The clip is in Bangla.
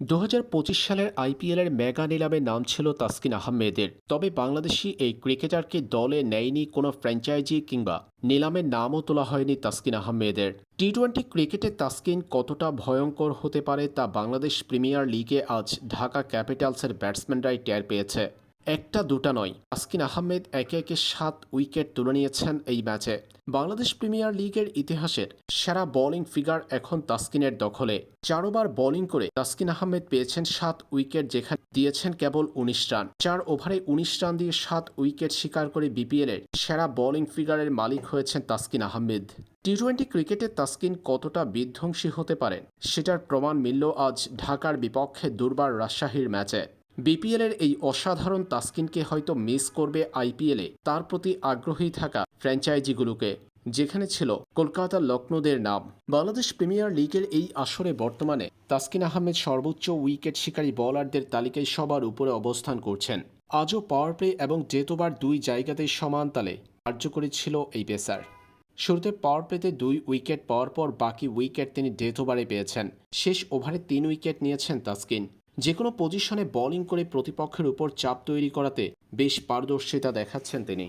দু হাজার পঁচিশ সালের আইপিএলের মেগা নিলামে নাম ছিল তাসকিন আহমেদের। তবে বাংলাদেশি এই ক্রিকেটারকে দলে নেয়নি কোনো ফ্র্যাঞ্চাইজি কিংবা নিলামের নামও তোলা হয়নি তাসকিন আহমেদের। টি টোয়েন্টি ক্রিকেটে তাসকিন কতটা ভয়ঙ্কর হতে পারে তা বাংলাদেশ প্রিমিয়ার লিগে আজ ঢাকা ক্যাপিটালসের ব্যাটসম্যানরাই টের পেয়েছে। একটা, দুটা নয়। তাসকিন আহমেদ একে একে সাত উইকেট তুলে নিয়েছেন এই ম্যাচে। বাংলাদেশ প্রিমিয়ার লিগের ইতিহাসের সেরা বোলিং ফিগার এখন তাসকিনের দখলে। চারোবার বোলিং করে তাসকিন আহমেদ পেয়েছেন সাত উইকেট, যেখানে দিয়েছেন কেবল উনিশ রান। চার ওভারে উনিশ রান দিয়ে সাত উইকেট শিকার করে বিপিএলের সেরা বোলিং ফিগারের মালিক হয়েছেন তাসকিন আহমেদ। টি টোয়েন্টি ক্রিকেটে তাসকিন কতটা বিধ্বংসী হতে পারেন সেটার প্রমাণ মিলল আজ ঢাকার বিপক্ষে দুর্বার রাজশাহীর ম্যাচে। বিপিএলের এই অসাধারণ তাসকিনকে হয়তো মিস করবে আইপিএলে তার প্রতি আগ্রহী থাকা ফ্র্যাঞ্চাইজিগুলোকে, যেখানে ছিল কলকাতা লক্ষ্ণৌদের নাম। বাংলাদেশ প্রিমিয়ার লিগের এই আসরে বর্তমানে তাসকিন আহমেদ সর্বোচ্চ উইকেট শিকারী বোলারদের তালিকায় সবার উপরে অবস্থান করছেন। আজও পাওয়ার প্লে এবং ডেতোবার দুই জায়গাতেই সমান তালে কার্যকরী ছিল এই পেসার। শুরুতে পাওয়ার প্লেতে দুই উইকেট পাওয়ার পর বাকি উইকেট তিনি ডেথ ওভারে পেয়েছেন। শেষ ওভারে তিন উইকেট নিয়েছেন তাসকিন। যে কোনো পজিশনে বোলিং করে প্রতিপক্ষের উপর চাপ তৈরি করাতে বেশ পারদর্শিতা দেখাচ্ছেন তিনি।